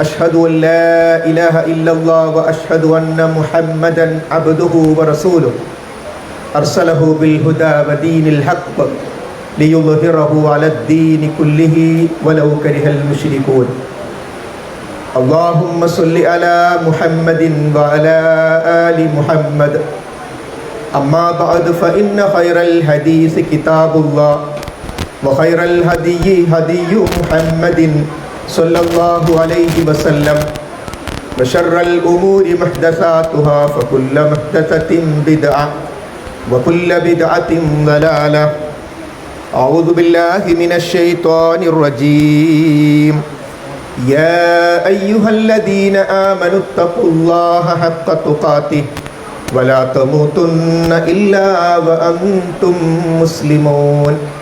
أشهد أن لا إله إلا الله وأشهد أن محمدا عبده ورسوله. أرسله بالهدى ودين الحق ليظهره على الدين كله ولو كره المشركون. اللهم صل على محمد وعلى آل محمد. أما بعد فإن خير الحديث كتاب الله وخير الهدي هدي محمد صلى الله عليه وسلم. وشر الأمور محدثاتها فكل محدثة بدعة وكل بدعة ضلالة. أعوذ بالله من الشيطان الرجيم. يا أيها الذين آمنوا اتقوا الله حق تقاته ولا تموتن إلا وأنتم مسلمون.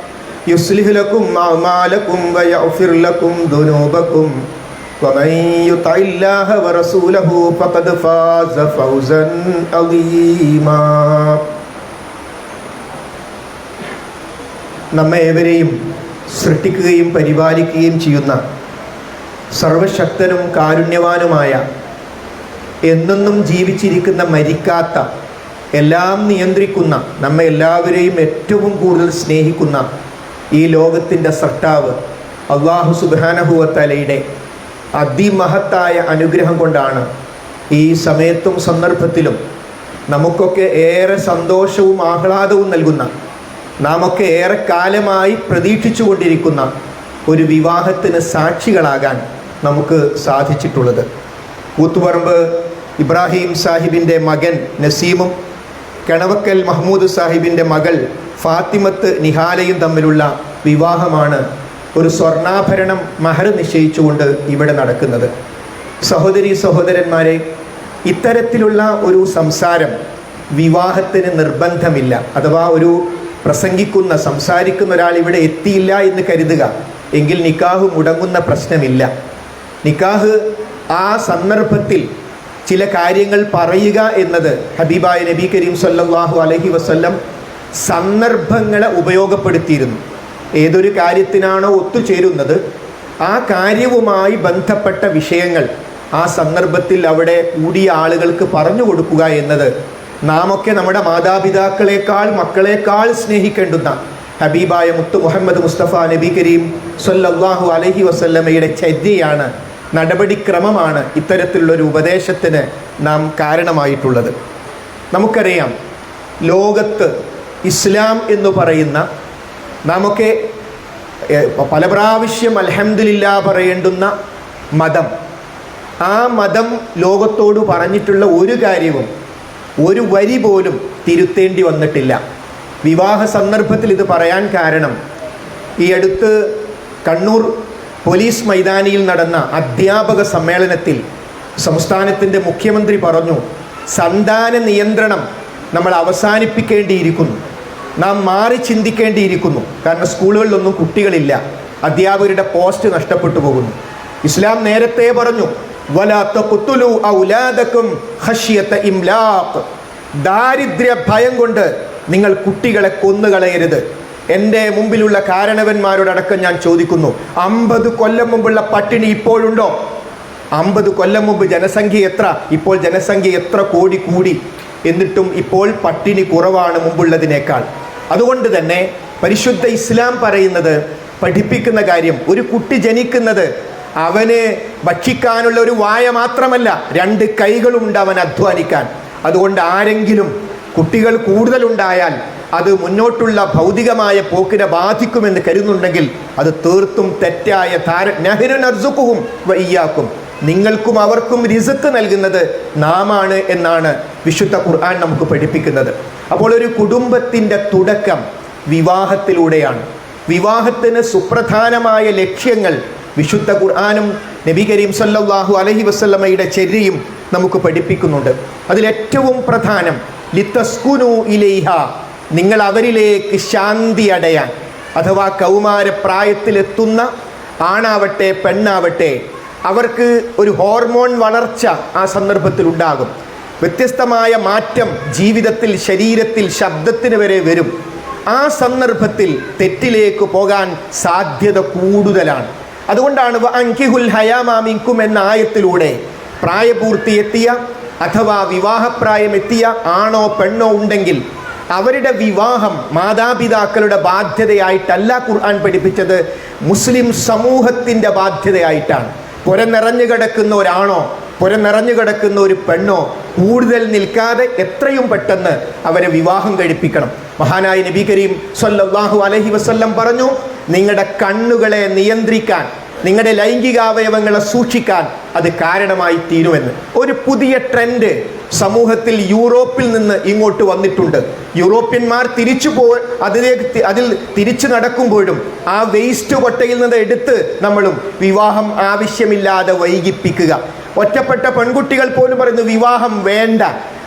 يصلح لكم أعمالكم ويغفر لكم ذنوبكم ومن يطع الله ورسوله فقد فاز فوزا عظيما നമ്മെ ഏവരെയും സൃഷ്ടിക്കുകയും പരിപാലിക്കുകയും ചെയ്യുന്ന സർവശക്തനും കാരുണ്യവാനുമായ എന്നെന്നും ജീവിച്ചിരിക്കുന്ന മരിക്കാത്ത എല്ലാം നിയന്ത്രിക്കുന്ന നമ്മെ എല്ലാവരെയും ഏറ്റവും കൂടുതൽ സ്നേഹിക്കുന്ന ഈ ലോകത്തിന്റെ സർട്ടാവ് അള്ളാഹു സുബാനഹുവത്തലയുടെ അതിമഹത്തായ അനുഗ്രഹം കൊണ്ടാണ് ഈ സമയത്തും സന്ദർഭത്തിലും നമുക്കൊക്കെ ഏറെ സന്തോഷവും ആഹ്ലാദവും നൽകുന്ന നാമൊക്കെ ഏറെ കാലമായി പ്രതീക്ഷിച്ചു കൊണ്ടിരിക്കുന്ന ഒരു വിവാഹത്തിന് സാക്ഷികളാകാൻ നമുക്ക് സാധിച്ചിട്ടുള്ളത്. കൂത്തുപറമ്പ് ഇബ്രാഹിം സാഹിബിന്റെ മകൻ നസീമും കണവക്കൽ മഹ്മൂദ് സാഹിബിന്റെ മകൾ ഫാത്തിമത്ത് നിഹാലയും തമ്മിലുള്ള വിവാഹമാണ് ഒരു സ്വർണാഭരണം മഹർ നിശ്ചയിച്ചുകൊണ്ട് ഇവിടെ നടക്കുന്നത്. സഹോദരി സഹോദരന്മാരെ ഇത്തരത്തിലുള്ള ഒരു സംസാരം വിവാഹത്തിന് നിർബന്ധമില്ല. അഥവാ ഒരു പ്രസംഗിക്കുന്ന സംസാരിക്കുന്ന ഒരാൾ ഇവിടെ എത്തിയില്ല എന്ന് കരുതുക എങ്കിൽ നിക്കാഹ് മുടങ്ങുന്ന പ്രശ്നമില്ല. നിക്കാഹ് ആ സന്ദർഭത്തിൽ ചില കാര്യങ്ങൾ പറയുക എന്നത് ഹബീബായ നബി കരീം സല്ലാഹു അലഹി വസല്ലം സന്ദർഭങ്ങളെ ഉപയോഗപ്പെടുത്തിയിരുന്നു. ഏതൊരു കാര്യത്തിനാണോ ഒത്തുചേരുന്നത് ആ കാര്യവുമായി ബന്ധപ്പെട്ട വിഷയങ്ങൾ ആ സന്ദർഭത്തിൽ അവിടെ കൂടിയ ആളുകൾക്ക് പറഞ്ഞു കൊടുക്കുക എന്നത് നാമൊക്കെ നമ്മുടെ മാതാപിതാക്കളെക്കാൾ മക്കളെക്കാൾ സ്നേഹിക്കേണ്ടുന്ന ഹബീബായ മുത്തു മുഹമ്മദ് മുസ്തഫ നബി കരീം സൊല്ലാഹു അലഹി വസല്ലമയുടെ ചര്യയാണ് നടപടിക്രമമാണ് ഇത്തരത്തിലുള്ളൊരു ഉപദേശത്തിന് നാം കാരണമായിട്ടുള്ളത്. നമുക്കറിയാം ലോകത്ത് ഇസ്ലാം എന്ന് പറയുന്ന നമുക്ക് പല പ്രാവശ്യം അലഹമില്ല പറയേണ്ടുന്ന മതം. ആ മതം ലോകത്തോട് പറഞ്ഞിട്ടുള്ള ഒരു കാര്യവും ഒരു വരി പോലും തിരുത്തേണ്ടി വന്നിട്ടില്ല. വിവാഹ സന്ദർഭത്തിൽ ഇത് പറയാൻ കാരണം ഈ അടുത്ത് കണ്ണൂർ പോലീസ് മൈതാനിയിൽ നടന്ന അധ്യാപക സമ്മേളനത്തിൽ സംസ്ഥാനത്തിന്റെ മുഖ്യമന്ത്രി പറഞ്ഞു സന്താന നിയന്ത്രണം നമ്മൾ അവസാനിപ്പിക്കേണ്ടിയിരിക്കുന്നു. നാം മാറി ചിന്തിക്കേണ്ടിയിരിക്കുന്നു. കാരണം സ്കൂളുകളിലൊന്നും കുട്ടികളില്ല. അധ്യാപകരുടെ പോസ്റ്റ് നഷ്ടപ്പെട്ടു പോകുന്നു. ഇസ്ലാം നേരത്തെ പറഞ്ഞു ദാരിദ്ര്യ ഭയം കൊണ്ട് നിങ്ങൾ കുട്ടികളെ കൊന്നുകളയരുത്. എന്റെ മുമ്പിലുള്ള കാരണവന്മാരോടക്കം ഞാൻ ചോദിക്കുന്നു അമ്പത് കൊല്ലം മുമ്പുള്ള പട്ടിണി ഇപ്പോഴുണ്ടോ അമ്പത് കൊല്ലം മുമ്പ് ജനസംഖ്യ എത്ര? ഇപ്പോൾ ജനസംഖ്യ എത്ര കോടി കൂടി? എന്നിട്ടും ഇപ്പോൾ പട്ടിണി കുറവാണ് മുമ്പുള്ളതിനേക്കാൾ. അതുകൊണ്ട് തന്നെ പരിശുദ്ധ ഇസ്ലാം പറയുന്നത് പഠിപ്പിക്കുന്ന കാര്യം ഒരു കുട്ടി ജനിക്കുന്നത് അവന് ഭക്ഷിക്കാനുള്ള ഒരു വായ മാത്രമല്ല രണ്ട് കൈകളുണ്ട് അവൻ അധ്വാനിക്കാൻ. അതുകൊണ്ട് ആരെങ്കിലും കുട്ടികൾ കൂടുതലുണ്ടായാൽ അത് മുന്നോട്ടുള്ള ഭൗതികമായ പോക്കിനെ ബാധിക്കുമെന്ന് കരുതുന്നുണ്ടെങ്കിൽ അത് തീർത്തും തെറ്റായ താര നെഹ്റു നർസുക്കും വയ്യാക്കും നിങ്ങൾക്കും അവർക്കും റിസക്ക് നൽകുന്നത് നാമാണ് എന്നാണ് വിശുദ്ധ ഖുർആൻ നമുക്ക് പഠിപ്പിക്കുന്നത്. അപ്പോൾ ഒരു കുടുംബത്തിന്റെ തുടക്കം വിവാഹത്തിലൂടെയാണ്. വിവാഹത്തിന് സുപ്രധാനമായ ലക്ഷ്യങ്ങൾ വിശുദ്ധ ഖുർആാനും നബി കരീം സല്ലാഹു അലഹി വസ്ലമയുടെ ചര്യയും നമുക്ക് പഠിപ്പിക്കുന്നുണ്ട്. അതിലേറ്റവും പ്രധാനം ലിത്തസ്കുനു ഇലൈഹ നിങ്ങൾ അവരിലേക്ക് ശാന്തി അടയാൻ അഥവാ കൗമാരപ്രായത്തിലെത്തുന്ന ആണാവട്ടെ പെണ്ണാവട്ടെ അവർക്ക് ഒരു ഹോർമോൺ വളർച്ച ആ സന്ദർഭത്തിൽ ഉണ്ടാകും വ്യത്യസ്തമായ മാറ്റം ജീവിതത്തിൽ ശരീരത്തിൽ ശബ്ദത്തിന് വരെ വരും. ആ സന്ദർഭത്തിൽ തെറ്റിലേക്ക് പോകാൻ സാധ്യത കൂടുതലാണ്. അതുകൊണ്ടാണ് വ അൻകിഹുൽ ഹയാമാമിങ്കും എന്ന ആയത്തിലൂടെ പ്രായപൂർത്തിയെത്തിയ അഥവാ വിവാഹപ്രായം എത്തിയ ആണോ പെണ്ണോ ഉണ്ടെങ്കിൽ അവരുടെ വിവാഹം മാതാപിതാക്കളുടെ ബാധ്യതയായിട്ടല്ല ഖുർആൻ പഠിപ്പിച്ചത്. മുസ്ലിം സമൂഹത്തിന്റെ ബാധ്യതയായിട്ടാണ്. പുര നിറഞ്ഞു കിടക്കുന്ന ഒരാണോ പുര നിറഞ്ഞു കിടക്കുന്ന ഒരു പെണ്ണോ കൂടുതൽ നിൽക്കാതെ എത്രയും പെട്ടെന്ന് അവരെ വിവാഹം കഴിപ്പിക്കണം. മഹാനായ നബി കരീം സല്ലല്ലാഹു അലഹി വസ്ല്ലം പറഞ്ഞു നിങ്ങളുടെ കണ്ണുകളെ നിയന്ത്രിക്കാൻ നിങ്ങളുടെ ലൈംഗികാവയവങ്ങളെ സൂക്ഷിക്കാൻ അത് കാരണമായി തീരുമെന്ന്. ഒരു പുതിയ ട്രെൻഡ് സമൂഹത്തിൽ യൂറോപ്പിൽ നിന്ന് ഇങ്ങോട്ട് വന്നിട്ടുണ്ട്. യൂറോപ്യന്മാർ തിരിച്ചു പോ അതിലേക്ക് അതിൽ തിരിച്ചു നടക്കുമ്പോഴും ആ വേസ്റ്റ് കൊട്ടയിൽ നിന്ന് എടുത്ത് നമ്മളും വിവാഹം ആവശ്യമില്ലാതെ വൈകിപ്പിക്കുക. ഒറ്റപ്പെട്ട പെൺകുട്ടികൾ പോലും പറയുന്നു വിവാഹം വേണ്ട.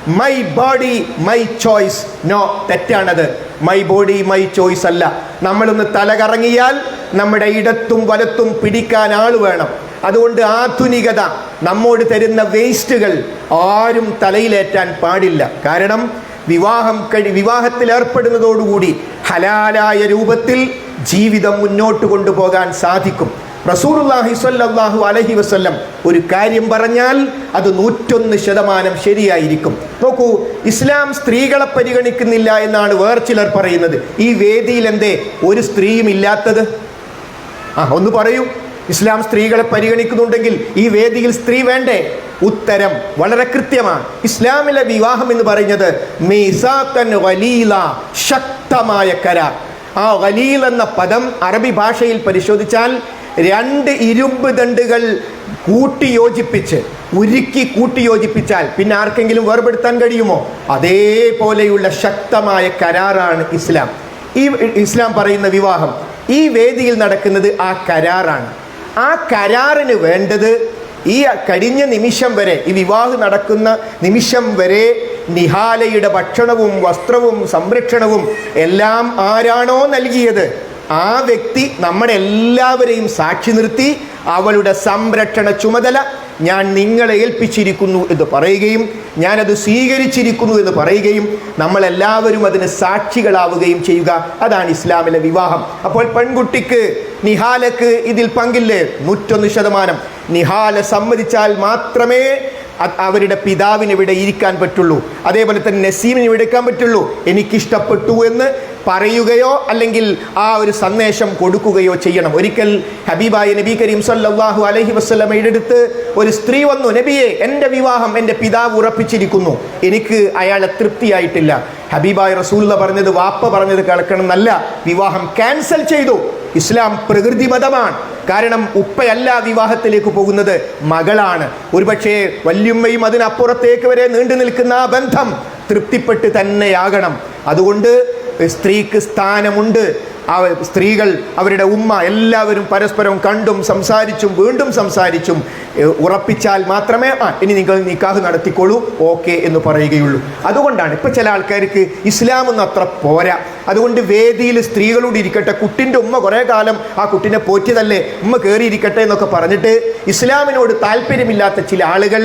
My body my choice no തെറ്റാണത്. My body my choice അല്ല. നമ്മളൊന്ന് തലകറങ്ങിയാൽ നമ്മുടെ ഇടത്തും വലത്തും പിടിക്കാൻ ആൾ വേണം. അതുകൊണ്ട് ആധുനികത നമ്മോട് തരുന്ന വേസ്റ്റുകൾ ആരും തലയിലേറ്റാൻ പാടില്ല. കാരണം വിവാഹം കഴി വിവാഹത്തിൽ ഏർപ്പെടുന്നതോടുകൂടി ഹലാലായ രൂപത്തിൽ ജീവിതം മുന്നോട്ട് കൊണ്ടുപോകാൻ സാധിക്കും. റസൂലുള്ളാഹി സ്വല്ലല്ലാഹു അലൈഹി വസല്ലം ഒരു കാര്യം പറഞ്ഞാൽ അത് നൂറ്റൊന്ന് ശതമാനം ശരിയായിരിക്കും. നോക്കൂ ഇസ്ലാം സ്ത്രീകളെ പരിഗണിക്കുന്നില്ല എന്നാണ് വേർ ചിലർ പറയുന്നത്. ഈ വേദിയിൽ എന്തേ ഒരു സ്ത്രീയും ഇല്ലാത്തത്? ആ ഒന്ന് പറയൂ. ഇസ്ലാം സ്ത്രീകളെ പരിഗണിക്കുന്നുണ്ടെങ്കിൽ ഈ വേദിയിൽ സ്ത്രീ വേണ്ടേ? ഉത്തരം വളരെ കൃത്യമാണ്. ഇസ്ലാമിലെ വിവാഹം എന്ന് പറയുന്നത് വലീല ശക്തമായ കരാർ ആ വലീൽ എന്ന പദം അറബി ഭാഷയിൽ പരിശോധിച്ചാൽ രണ്ട് ഇരുമ്പ് ദണ്ടുകൾ കൂട്ടിയോജിപ്പിച്ച് ഉരുക്കി കൂട്ടിയോജിപ്പിച്ചാൽ പിന്നെ ആർക്കെങ്കിലും വേർപെടുത്താൻ കഴിയുമോ? അതേപോലെയുള്ള ശക്തമായ കരാറാണ് ഇസ്ലാം. ഈ ഇസ്ലാം പറയുന്ന വിവാഹം. ഈ വേദിയിൽ നടക്കുന്നത് ആ കരാറാണ്. ആ കരാറിന് വേണ്ടത് ഈ കഴിഞ്ഞ നിമിഷം വരെ ഈ വിവാഹം നടക്കുന്ന നിമിഷം വരെ നിഹാലയുടെ ഭക്ഷണവും വസ്ത്രവും സംരക്ഷണവും എല്ലാം ആരാണോ നൽകിയത്? ആ വ്യക്തി നമ്മുടെ എല്ലാവരെയും സാക്ഷി നിർത്തി അവളുടെ സംരക്ഷണ ചുമതല ഞാൻ നിങ്ങളെ ഏൽപ്പിച്ചിരിക്കുന്നു എന്ന് പറയുകയും ഞാനത് സ്വീകരിച്ചിരിക്കുന്നു എന്ന് പറയുകയും നമ്മളെല്ലാവരും അതിന് സാക്ഷികളാവുകയും ചെയ്യുക. അതാണ് ഇസ്ലാമിലെ വിവാഹം. അപ്പോൾ പെൺകുട്ടിക്ക് നിഹാലക്ക് ഇതിൽ പങ്കില്ലേ? നൂറ്റൊന്ന് ശതമാനം. നിഹാല സമ്മതിച്ചാൽ മാത്രമേ അവരുടെ പിതാവിന് ഇവിടെ ഇരിക്കാൻ പറ്റുള്ളൂ. അതേപോലെ തന്നെ നസീമിന് ഇവിടെ എടുക്കാൻ പറ്റുള്ളൂ. എനിക്കിഷ്ടപ്പെട്ടു എന്ന് പറയുകയോ അല്ലെങ്കിൽ ആ ഒരു സന്ദേശം കൊടുക്കുകയോ ചെയ്യണം. ഒരിക്കൽ ഹബീബായ നബി കരീം സല്ലാഹു അലഹി വസല്ലമയുടെ അടുത്ത് ഒരു സ്ത്രീ വന്നു നബിയെ എന്റെ വിവാഹം എന്റെ പിതാവ് ഉറപ്പിച്ചിരിക്കുന്നു. എനിക്ക് അയാളെ തൃപ്തിയായിട്ടില്ല. ഹബീബായ റസൂല്ല പറഞ്ഞത് വാപ്പ പറഞ്ഞത് കേൾക്കണം എന്നല്ല വിവാഹം ക്യാൻസൽ ചെയ്തു. ഇസ്ലാം പ്രകൃതി മതമാണ്. കാരണം ഉപ്പയല്ല വിവാഹത്തിലേക്ക് പോകുന്നത് മകളാണ്. ഒരുപക്ഷേ വല്യുമ്മയും അതിനപ്പുറത്തേക്ക് വരെ നീണ്ടു നിൽക്കുന്ന ആ ബന്ധം തൃപ്തിപ്പെട്ട് തന്നെയാകണം. അതുകൊണ്ട് സ്ത്രീക്ക് സ്ഥാനമുണ്ട്. ആ സ്ത്രീകൾ അവരുടെ ഉമ്മ എല്ലാവരും പരസ്പരം കണ്ടും സംസാരിച്ചും വീണ്ടും സംസാരിച്ചും ഉറപ്പിച്ചാൽ മാത്രമേ ആ ഇനി നിങ്ങൾ നിക്കാഹ് നടത്തിക്കോളൂ ഓക്കെ എന്ന് പറയുകയുള്ളൂ. അതുകൊണ്ടാണ് ഇപ്പം ചില ആൾക്കാർക്ക് ഇസ്ലാം ഒന്നും അത്ര പോരാ. അതുകൊണ്ട് വേദിയിൽ സ്ത്രീകളോട് ഇരിക്കട്ടെ കുട്ടിന്റെ ഉമ്മ കുറേ കാലം ആ കുട്ടിനെ പോറ്റിയതല്ലേ ഉമ്മ കയറിയിരിക്കട്ടെ എന്നൊക്കെ പറഞ്ഞിട്ട് ഇസ്ലാമിനോട് താല്പര്യമില്ലാത്ത ചില ആളുകൾ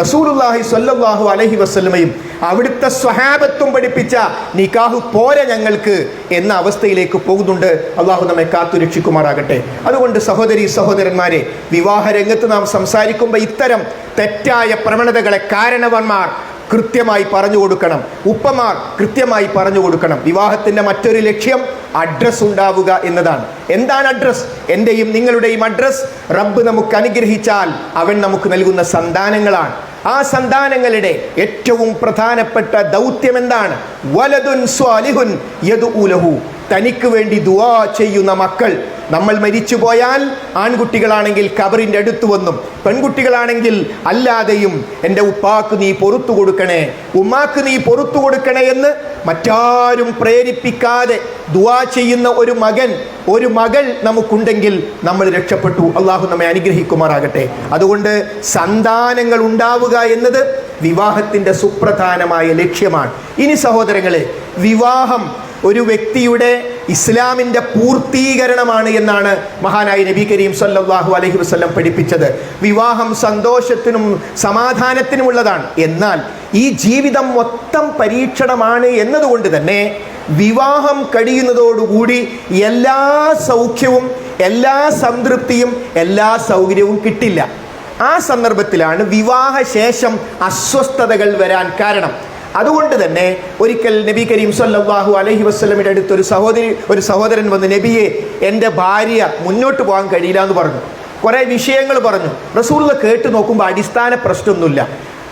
റസൂലുല്ലാഹി സ്വല്ലാഹു അലഹി വസ്ലമയും അവിടുത്തെ സ്വഹാബത്തും പഠിപ്പിച്ച നിക്കാഹ് പോര ഞങ്ങൾക്ക് എന്ന അവസ്ഥയിലേക്ക് പോകുന്നുണ്ട്. അള്ളാഹു നമ്മെ കാത്തു രക്ഷിക്കുമാറാകട്ടെ. അതുകൊണ്ട് സഹോദരി സഹോദരന്മാരെ വിവാഹ രംഗത്ത് നാം സംസാരിക്കുമ്പോൾ ഇത്തരം തെറ്റായ പ്രവണതകളെ കാരണവന്മാർ കൃത്യമായി പറഞ്ഞു കൊടുക്കണം. ഉപ്പമാർ കൃത്യമായി പറഞ്ഞു കൊടുക്കണം. വിവാഹത്തിന്റെ മറ്റൊരു ലക്ഷ്യം അഡ്രസ്സ് ഉണ്ടാവുക എന്നതാണ്. എന്താണ് അഡ്രസ്സ്? എന്റെയും നിങ്ങളുടെയും അഡ്രസ്സ്. റബ്ബ് നമുക്ക് അനുഗ്രഹിച്ചാൽ അവൻ നമുക്ക് നൽകുന്ന സന്താനങ്ങളാണ്. ആ സന്താനങ്ങളുടെ ഏറ്റവും പ്രധാനപ്പെട്ട ദൗത്യം എന്താണ്? വലതുൻ സ്വാലിഹുൻ യദുഉലഹു തനിക്ക് വേണ്ടി ദുവാ ചെയ്യുന്ന മക്കൾ. നമ്മൾ മരിച്ചു പോയാൽ ആൺകുട്ടികളാണെങ്കിൽ കബറിന്റെ അടുത്ത് വന്നും. പെൺകുട്ടികളാണെങ്കിൽ അല്ലാതെയും എന്റെ ഉപ്പാക്ക് നീ പൊറത്തു കൊടുക്കണേ. ഉമ്മാക്ക് നീ പൊറത്തു കൊടുക്കണേ എന്ന് മറ്റാരും പ്രേരിപ്പിക്കാതെ ദുവാ ചെയ്യുന്ന ഒരു മകൻ ഒരു മകൾ നമുക്കുണ്ടെങ്കിൽ നമ്മൾ രക്ഷപ്പെട്ടു. അള്ളാഹു നമ്മെ അനുഗ്രഹിക്കുമാറാകട്ടെ. അതുകൊണ്ട് സന്താനങ്ങൾ ഉണ്ടാവുക എന്നത് വിവാഹത്തിന്റെ സുപ്രധാനമായ ലക്ഷ്യമാണ്. ഇനി സഹോദരങ്ങളെ വിവാഹം ഒരു വ്യക്തിയുടെ ഇസ്ലാമിന്റെ പൂർത്തീകരണമാണ് എന്നാണ് മഹാനായ നബി കരീം സല്ലാഹു അലഹി വസല്ലം പഠിപ്പിച്ചത്. വിവാഹം സന്തോഷത്തിനും സമാധാനത്തിനുമുള്ളതാണ് എന്നാൽ ഈ ജീവിതം മൊത്തം പരീക്ഷണമാണ് എന്നതുകൊണ്ട് തന്നെ വിവാഹം കഴിയുന്നതോടുകൂടി എല്ലാ സൗഖ്യവും എല്ലാ സംതൃപ്തിയും എല്ലാ സൗകര്യവും കിട്ടില്ല. ആ സന്ദർഭത്തിലാണ് വിവാഹശേഷം അസ്വസ്ഥതകൾ വരാൻ കാരണം. അതുകൊണ്ട് തന്നെ ഒരിക്കൽ നബി കരീം സല്ലാഹു അലഹി വസ്ലമിന്റെ അടുത്ത് ഒരു സഹോദരി ഒരു സഹോദരൻ വന്ന് നബിയെ എന്റെ ഭാര്യ മുന്നോട്ട് പോകാൻ കഴിയില്ല എന്ന് പറഞ്ഞു. കുറേ വിഷയങ്ങൾ പറഞ്ഞു. റസൂള്ള കേട്ട് നോക്കുമ്പോൾ അടിസ്ഥാന പ്രശ്നമൊന്നുമില്ല.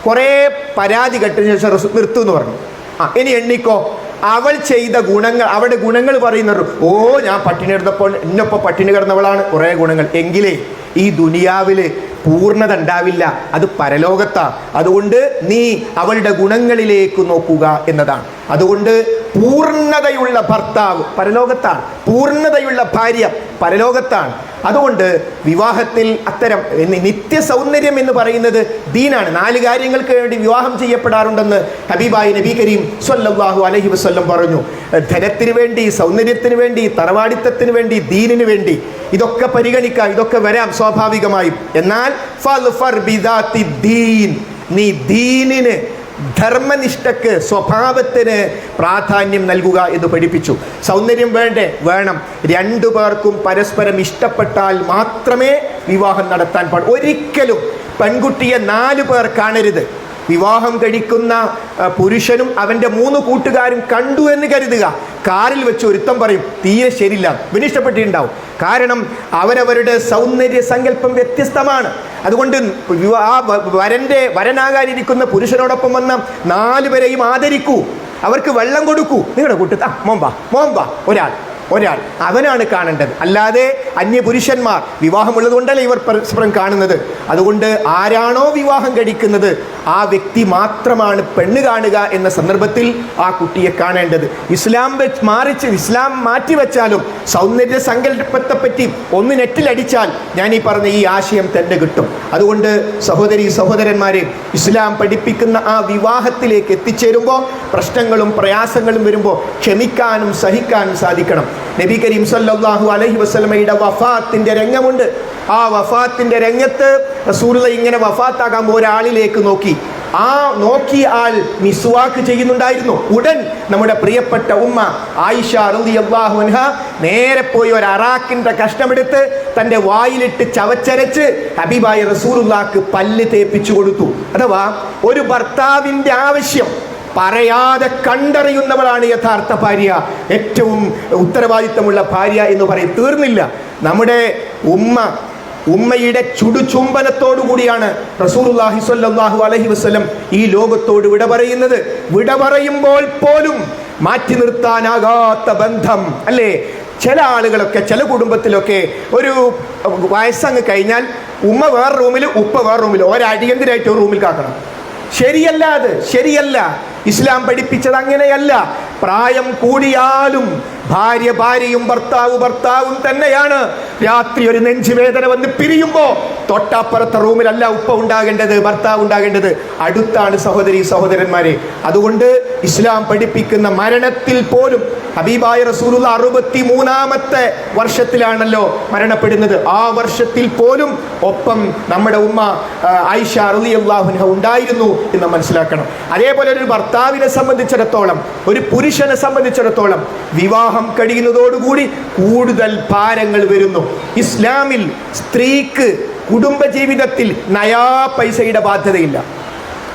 കുറേ പരാതി കെട്ടിന് ശേഷം നിർത്തു എന്ന് പറഞ്ഞു. ആ ഇനി എണ്ണിക്കോ. അവൾ ചെയ്ത ഗുണങ്ങൾ അവളുടെ ഗുണങ്ങൾ പറയുന്നത് ഓ ഞാൻ പട്ടിണി എടുത്തപ്പോൾ എന്നൊപ്പം പട്ടിണി കിടന്നവളാണ്. കുറേ ഗുണങ്ങൾ. എങ്കിലേ ഈ ദുനിയാവിൽ പൂർണത ഉണ്ടാവില്ല. അത് പരലോകത്താ. അതുകൊണ്ട് നീ അവളുടെ ഗുണങ്ങളിലേക്ക് നോക്കുക എന്നതാണ്. അതുകൊണ്ട് പൂർണതയുള്ള ഭർത്താവ് പരലോകത്താണ്. പൂർണതയുള്ള ഭാര്യ പരലോകത്താണ്. അതുകൊണ്ട് വിവാഹത്തിൽ അത്തരം നിത്യ സൗന്ദര്യം എന്ന് പറയുന്നത് ദീനാണ്. നാല് കാര്യങ്ങൾക്ക് വേണ്ടി വിവാഹം ചെയ്യപ്പെടാറുണ്ടെന്ന് ഹബീബായി നബി കരീം സ്വല്ലല്ലാഹു അലഹി വസല്ലം പറഞ്ഞു. ധനത്തിന് വേണ്ടി സൗന്ദര്യത്തിന് വേണ്ടി തറവാടിത്തത്തിന് വേണ്ടി ദീനിന് വേണ്ടി ഇതൊക്കെ പരിഗണിക്കാം ഇതൊക്കെ വരാം സ്വാഭാവികമായും. എന്നാൽ നീ ദീനിന് ധർമ്മനിഷ്ഠക്ക് സ്വഭാവത്തിന് പ്രാധാന്യം നൽകുക എന്ന് പഠിപ്പിച്ചു. സൗന്ദര്യം വേണ്ടേ? വേണം. രണ്ടു പേർക്കും പരസ്പരം ഇഷ്ടപ്പെട്ടാൽ മാത്രമേ വിവാഹം നടത്താൻ പാടും. ഒരിക്കലും പെൺകുട്ടിയെ നാല് പേർ കാണരുത്. വിവാഹം കഴിക്കുന്ന പുരുഷനും അവന്റെ മൂന്ന് കൂട്ടുകാരും കണ്ടു എന്ന് കരുതുക. കാറിൽ വെച്ച് ഒരുത്തം പറയും തീരെ ശരിയില്ല ഇവന് ഇഷ്ടപ്പെട്ടിട്ടുണ്ടാവും കാരണം അവരവരുടെ സൗന്ദര്യ സങ്കല്പം വ്യത്യസ്തമാണ്. അതുകൊണ്ട് ആ വരന്റെ വരനാകാനിരിക്കുന്ന പുരുഷനോടൊപ്പം വന്ന നാലുപേരെയും ആദരിക്കൂ. അവർക്ക് വെള്ളം കൊടുക്കൂ. നിങ്ങളുടെ കൂട്ടത്ത് ആ മോമ്പ മോമ്പ ഒരാൾ. ഒരാൾ അവനാണ് കാണേണ്ടത്. അല്ലാതെ അന്യപുരുഷന്മാർ വിവാഹമുള്ളത് കൊണ്ടല്ല ഇവർ പരസ്പരം കാണുന്നത്? അതുകൊണ്ട് ആരാണോ വിവാഹം കഴിക്കുന്നത് ആ വ്യക്തി മാത്രമാണ് പെണ്ണ് കാണുക എന്ന സന്ദർഭത്തിൽ ആ കുട്ടിയെ കാണേണ്ടത്. ഇസ്ലാം വെച്ച് മാറിച്ച് ഇസ്ലാം മാറ്റിവെച്ചാലും സൗന്ദര്യ സങ്കല്പത്തെ പറ്റി ഒന്ന് നെറ്റിലടിച്ചാൽ ഞാൻ ഈ പറഞ്ഞ ഈ ആശയം തന്നെ കിട്ടും. അതുകൊണ്ട് സഹോദരി സഹോദരന്മാരെ ഇസ്ലാം പഠിപ്പിക്കുന്ന ആ വിവാഹത്തിലേക്ക് എത്തിച്ചേരുമ്പോൾ പ്രശ്നങ്ങളും പ്രയാസങ്ങളും വരുമ്പോൾ ക്ഷമിക്കാനും സഹിക്കാനും സാധിക്കണം. നബി കരീം സല്ലല്ലാഹു അലൈഹി വസല്ലമയുടെ വഫാത്തിന്റെ രംഗമുണ്ട്. ആ വഫാത്തിന്റെ രംഗത്ത് റസൂലുള്ള ഇങ്ങനെ വഫാത്താകാൻ ഒരാളിലേക്ക് നോക്കി. ആ നോക്കി ആൾ മിസ്വാക്ക് ചെയ്യുന്നുണ്ടായിരുന്നു. ഉടൻ നമ്മുടെ പ്രിയപ്പെട്ട ഉമ്മ ആയിഷ റളിയല്ലാഹു അൻഹ നേരെ പോയി ഒരു അറാക്കിന്റെ കഷ്ണമെടുത്ത് തന്റെ വായിലിട്ട് ചവച്ചരച്ച് ഹബീബായ റസൂലുള്ളാക്ക് പല്ല് തേപ്പിച്ചു കൊടുത്തു. അഥവാ ഒരു ഭർത്താവിന്റെ ആവശ്യം. പറയാതെ കണ്ടറിയുന്നവളാണ് യഥാർത്ഥ ഭാര്യ. ഏറ്റവും ഉത്തരവാദിത്തമുള്ള ഭാര്യ എന്ന് പറയും. തീർന്നില്ല. നമ്മുടെ ഉമ്മ ഉമ്മയുടെ ചുടുചുംബനത്തോടു കൂടിയാണ് റസൂലുള്ളാഹി സ്വല്ലല്ലാഹു അലൈഹി വസല്ലം ഈ ലോകത്തോട് വിട പറയുന്നത്. വിട പറയുമ്പോൾ പോലും മാറ്റി നിർത്താനാകാത്ത ബന്ധം അല്ലേ? ചില ആളുകളൊക്കെ ചില കുടുംബത്തിലൊക്കെ ഒരു വയസ്സങ്ങ് കഴിഞ്ഞാൽ ഉമ്മ വേറെ റൂമിൽ ഉപ്പ വേറെ റൂമിൽ ഒരടിയന്തരമായിട്ട് ഒരു റൂമിൽ കാക്കണം? ശരിയല്ല അത്. ശരിയല്ല. ഇസ്ലാം പഠിപ്പിച്ചത് അങ്ങനെയല്ല. പ്രായം കൂടിയാലും ഭാര്യ ഭാര്യയും ഭർത്താവ് ഭർത്താവും തന്നെയാണ്. രാത്രി ഒരു നെഞ്ചുവേദന വന്ന് പിരിയുമ്പോൾ തൊട്ടപ്പുറത്തെ റൂമിലല്ല ഉപ്പ ഉണ്ടാകേണ്ടത് ഭർത്താവ് ഉണ്ടാകേണ്ടത്. അടുത്താണ് സഹോദരി സഹോദരന്മാരെ. അതുകൊണ്ട് ഇസ്ലാം പഠിപ്പിക്കുന്ന മരണത്തിൽ പോലും ഹബീബായ റസൂലുള്ള അറുപത്തി മൂന്നാമത്തെ വർഷത്തിലാണല്ലോ മരണപ്പെടുന്നത്. ആ വർഷത്തിൽ പോലും ഒപ്പം നമ്മുടെ ഉമ്മ ഐഷ ആയിഷ റളിയല്ലാഹുൻഹ ഉണ്ടായിരുന്നു എന്ന് മനസ്സിലാക്കണം. അതേപോലെ ഒരു ഭർത്താവിനെ സംബന്ധിച്ചിടത്തോളം ഒരു പുരുഷനെ സംബന്ധിച്ചിടത്തോളം വിവാഹം കഴിയുന്നതോടുകൂടി കൂടുതൽ ഭാരങ്ങൾ വരുന്നു. ഇസ്ലാമിൽ സ്ത്രീക്ക് കുടുംബജീവിതത്തിൽ നയാ പൈസയുടെ ബാധ്യതയില്ല.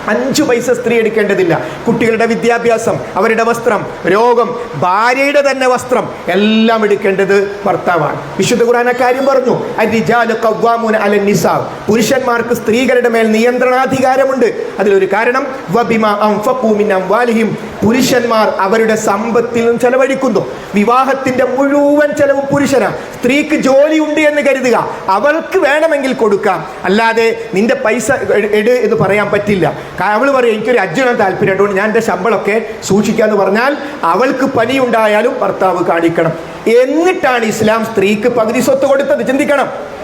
അഞ്ചു പൈസ സ്ത്രീ എടുക്കേണ്ടതില്ല. കുട്ടികളുടെ വിദ്യാഭ്യാസം അവരുടെ വസ്ത്രം രോഗം ഭാര്യയുടെ തന്നെ വസ്ത്രം എല്ലാം എടുക്കേണ്ടത് ഭർത്താവാണ്. വിശുദ്ധ ഖുറാൻ കാര്യം പറഞ്ഞു. അരിജാലു ഖവ്വാമൂന അലൻ നിസാ. പുരുഷന്മാർക്ക് സ്ത്രീകളുടെ മേൽ നിയന്ത്രണാധികാരമുണ്ട്. അതിലൊരു കാരണം പുരുഷന്മാർ അവരുടെ സമ്പത്തിൽ നിന്ന് ചെലവഴിക്കുന്നു. വിവാഹത്തിന്റെ മുഴുവൻ ചെലവ് പുരുഷനാണ് സ്ത്രീക്ക് ജോലി ഉണ്ട് എന്ന് കരുതുക. അവൾക്ക് വേണമെങ്കിൽ കൊടുക്കാം. അല്ലാതെ നിന്റെ പൈസ എട് എന്ന് പറയാൻ പറ്റില്ല. അവൾ പറയും എനിക്കൊരു അജ്ജുണം താല്പര്യം അതുകൊണ്ട് ഞാൻ എന്റെ ശമ്പളമൊക്കെ സൂക്ഷിക്കാന്ന് പറഞ്ഞാൽ അവൾക്ക് പനി ഉണ്ടായാലും ഭർത്താവ് കാണിക്കണം. എന്നിട്ടാണ് ഇസ്ലാം സ്ത്രീക്ക് പകുതി സ്വത്ത് കൊടുത്തത്. ചിന്തിക്കണം.